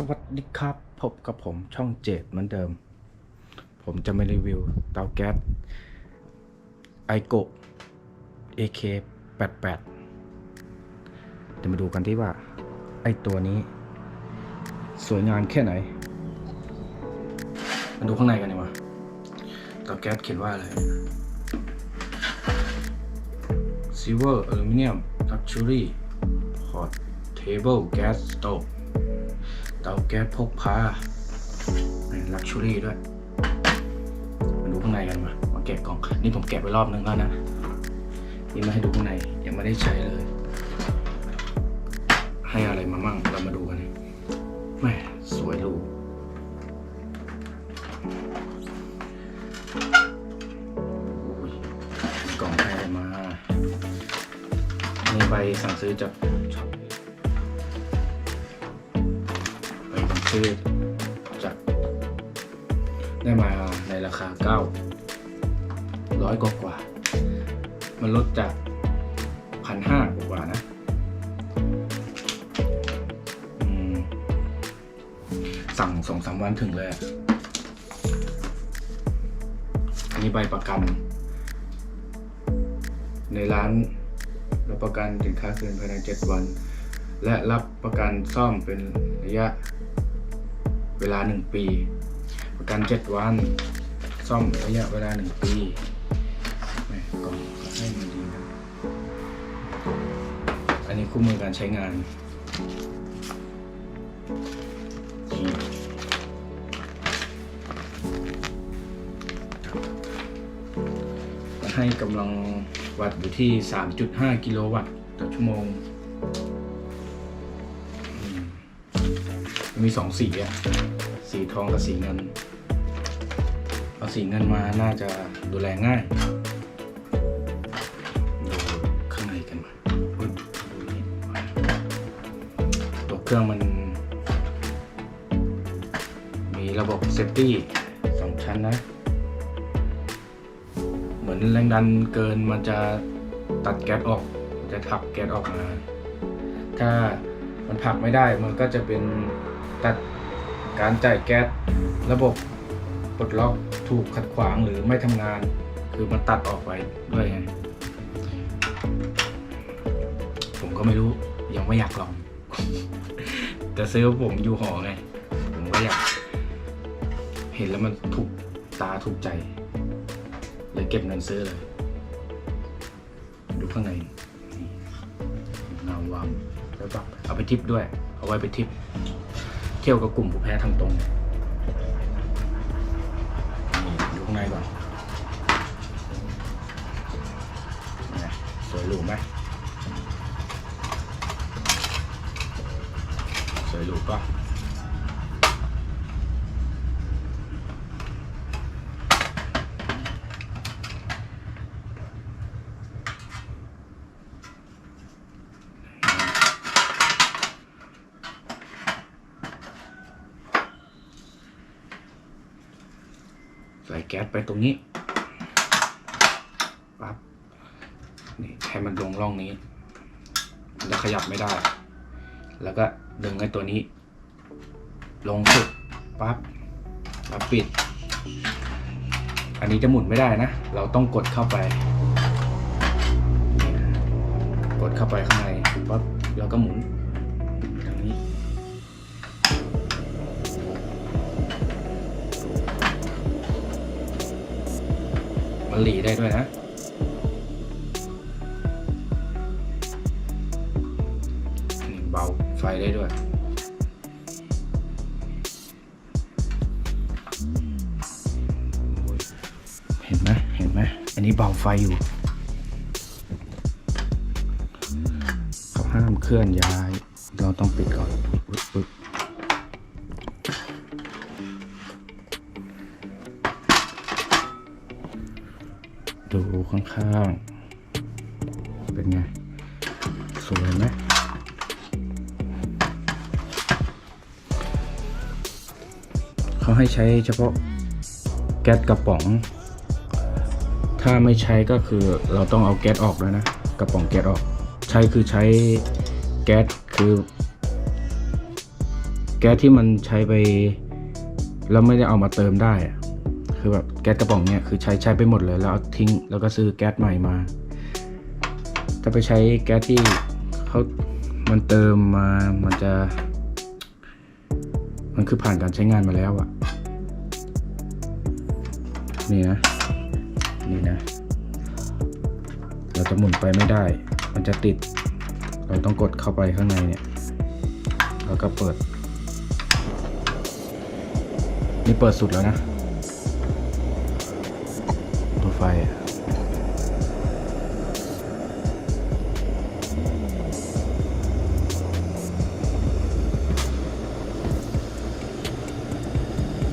สวัสดีครับ พบกับผมช่องเจดเหมือนเดิม ผมจะมารีวิวเตาแก๊สไอโก AK88 เดี๋ยวมาดูกันที่ว่า ไอตัวนี้ สวยงามแค่ไหน มาดูข้างในกันดีกว่าเตาแก๊สเขียนว่าอะไร Silver Aluminum Luxury Portable Gas Stove เตาแก๊สพกพาลักชัวรี่ด้วย มาดูข้างในกันมา มาแกะกล่อง นี่ผมแกะไปรอบนึงแล้วนะ นี่มาให้ดูข้างใน ยังไม่ได้ใช้เลย ให้อะไรมามั่ง เรามาดูกันแม่สวยรูกล่องให้มา นี่ใบสั่งซื้อจาก ใบสั่งซื้อจากได้มาในราคาเก้าร้อยกว่ากว่า มันลดจากพันห้ากว่านะสั่งสองสามวันถึงเลยอันนี้ใบประกัน ในร้านรับประกันสินค้าเกินภายใน7วัน และรับประกันซ่อมเป็นระยะ เวลา 1 ปี ประกัน 7 วัน ซ่อมระยะเวลา 1 ปีแม่กล่องก็ให้มันดีนะอันนี้คู่มือการใช้งานมีให้กำลังวัตต์อยู่ที่ 3.5 กิโลวัตต์ต่อชั่วโมง มีสองสีอะสีทองกับสีเงินเอาสีเงินมาน่าจะดูแลง่ายดูข้างในกันมาตัวเครื่องมัน มีระบบเซฟตี้สองชั้นนะ เหมือนแรงดันเกินมันจะตัดแก๊สออก จะขับแก๊สออกมา ถ้ามันผลักไม่ได้มันก็จะเป็น ตัดการจ่ายแก๊สระบบปลดล็อกถูกขัดขวางหรือไม่ทำงาน คือมันตัดออกไปด้วยไงผมก็ไม่รู้ยังไม่อยากลอง แต่ซื้อผมอยู่หอไง ผมก็อยาก เห็นแล้วมันถูกตาถูกใจ เลยเก็บเงินซื้อเลย ดูข้างในเงาวามแล้วก็เอาไปทิปด้วย เอาไว้ไปทิป ที่ยวกับกลุ่มผู้แพ้ทางตรงนี่ดูข้างในก่อนสวยหรูไหมสวยหรูปะ ใส่แก๊สไปตรงนี้ปั๊บนี่ให้มันลงร่องนี้ แล้วขยับไม่ได้ แล้วก็ดึงไอ้ตัวนี้ ลงสุดปั๊บแล้วปิด อันนี้จะหมุนไม่ได้นะ เราต้องกดเข้าไป กดเข้าไปข้างในปั๊บแล้วก็หมุน หลีได้ด้วยนะเบาไฟได้ด้วยเห็นไหมเห็นไหมอันนี้เบาไฟอยู่เขาห้ามเคลื่อนย้าย เราต้องปิดก่อนปึ๊บปึ๊บ ดูข้างๆ เป็นไง สวยไหมเขาให้ใช้เฉพาะแก๊สกระป๋อง ถ้าไม่ใช้ก็คือเราต้องเอาแก๊สออกแล้วนะ กระป๋องแก๊สออก ใช้คือใช้แก๊สคือ แก๊สที่มันใช้ไป แล้วไม่ได้เอามาเติมได้อะ คือแบบแก๊สกระป๋องเนี้ยคือใช้ใช้ไปหมดเลยแล้วเอาทิ้ง แล้วก็ซื้อแก๊สใหม่มา ถ้าไปใช้แก๊สที่เขามันเติมมา มันจะ มันคือผ่านการใช้งานมาแล้วอะนี่นะ นี่นะ เราจะหมุนไปไม่ได้ มันจะติด เราต้องกดเข้าไปข้างในเนี่ย แล้วก็เปิด นี่เปิดสุดแล้วนะ ไฟ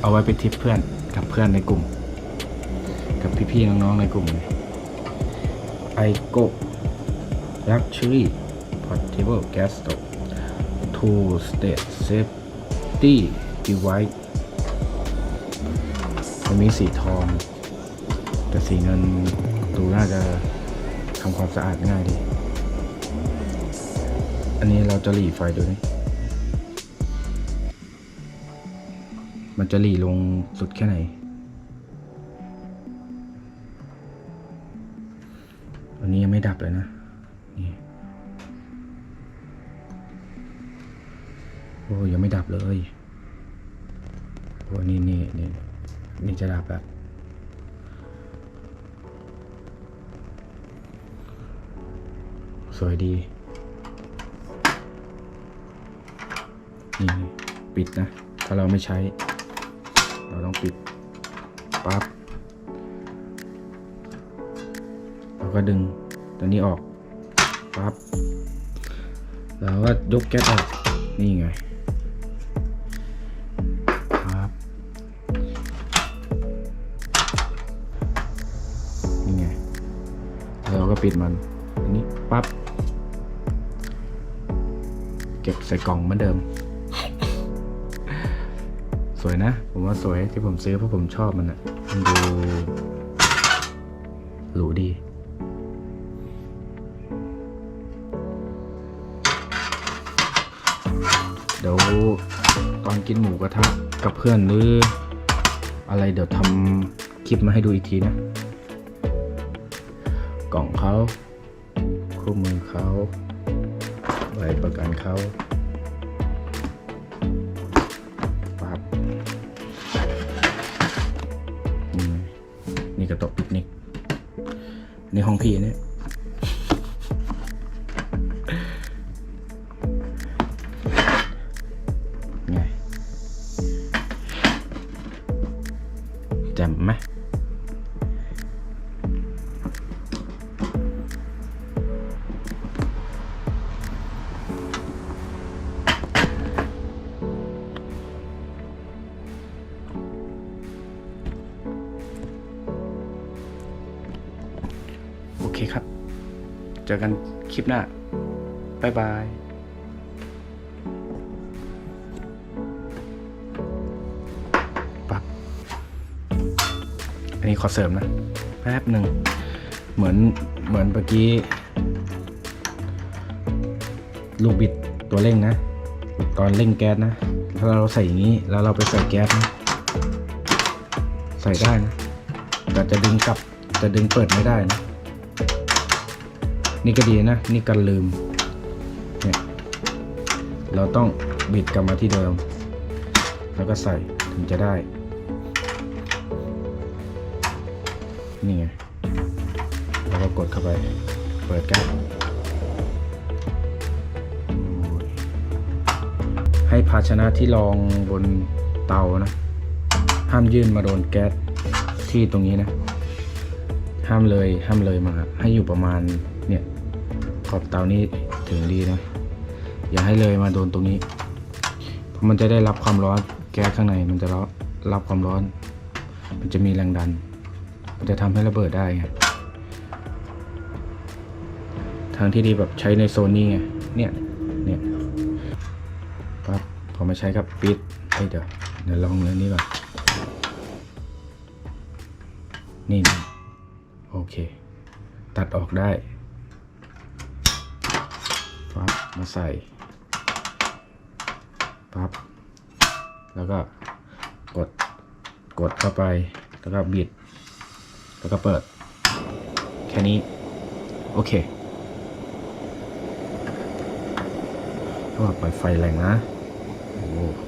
เอาไว้ไปทิปเพื่อนกับเพื่อนในกลุ่ม กับพี่ๆน้องๆในกลุ่มไอโก Luxury Portable Gas Stove Two State Safety Device มันมีสีทอง แต่สีเงินดูน่าจะทำความสะอาดง่ายดี อันนี้เราจะหลีไฟดูนี่มันจะหลีลงสุดแค่ไหน อันนี้ยังไม่ดับเลยนะ นี่โอ้ยังไม่ดับเลยโอ้นี่นี่นี่นี่จะดับแบบ สวยดีนี่ปิดนะ ถ้าเราไม่ใช้ เราต้องปิดปั๊บแล้วก็ดึงตัวนี้ออกปั๊บแล้วก็ยกแก๊สออกนี่ไงปั๊บนี่ไงแล้วเราก็ปิดมันอันนี้ปั๊บ ก็บใส่กล่องเหมือนเดิม สวยนะ ผมว่าสวยที่ผมซื้อเพราะผมชอบมันอะมันดูหรูดีเดี๋ยวตอนกินหมูกระทะกับเพื่อนหรือ อะไรเดี๋ยวทำคลิปมาให้ดูอีกทีนะ กล่องเขาคู่มือเขา ใบประกันเขาปั๊บนี่ไงนี่กระตกปิกนิกนี่ห้องพี่เนี่ย เจอกันคลิปหน้า บ๊ายบายปั๊บอันนี้ขอเสริมนะ แป๊บหนึ่ง เหมือนเหมือนเมื่อกี้ ลูกบิดตัวเร่งนะ ตอนเร่งแก๊สนะ ถ้าเราใส่อย่างนี้แล้วเราไปใส่แก๊สนะ ใส่ได้นะ แต่จะดึงกลับจะดึงเปิดไม่ได้นะ นี่ก็ดีนะ นี่กันลืมเนี่ยเราต้องบิดกลับมาที่เดิม แล้วก็ใส่ถึงจะได้ นี่ไงแล้วก็กดเข้าไปเปิดแก๊สให้ภาชนะที่รองบนเตานะ ห้ามยื่นมาโดนแก๊สที่ตรงนี้นะ ห้ามเลยห้ามเลยมาให้อยู่ประมาณเนี่ย ขอบเตานี้ถึงดีนะ อย่าให้เลยมาโดนตรงนี้ เพราะมันจะได้รับความร้อน แก๊สข้างในมันจะรับรับความร้อน มันจะมีแรงดัน มันจะทำให้ระเบิดได้ไงทางที่ดีแบบใช้ในโซนนี้ไง เนี่ย เนี่ยปั๊บพอมาใช้กับปิดเอ้ยเดี๋ยวเดี๋ยวลองเรื่อนี้ก่อน นี่ โอเค ตัดออกได้ ปั๊บ มาใส่ปั๊บแล้วก็กดกดเข้าไป แล้วก็บิด แล้วก็เปิด แค่นี้ โอเคก็ปล่อยไฟแรงนะ โอ้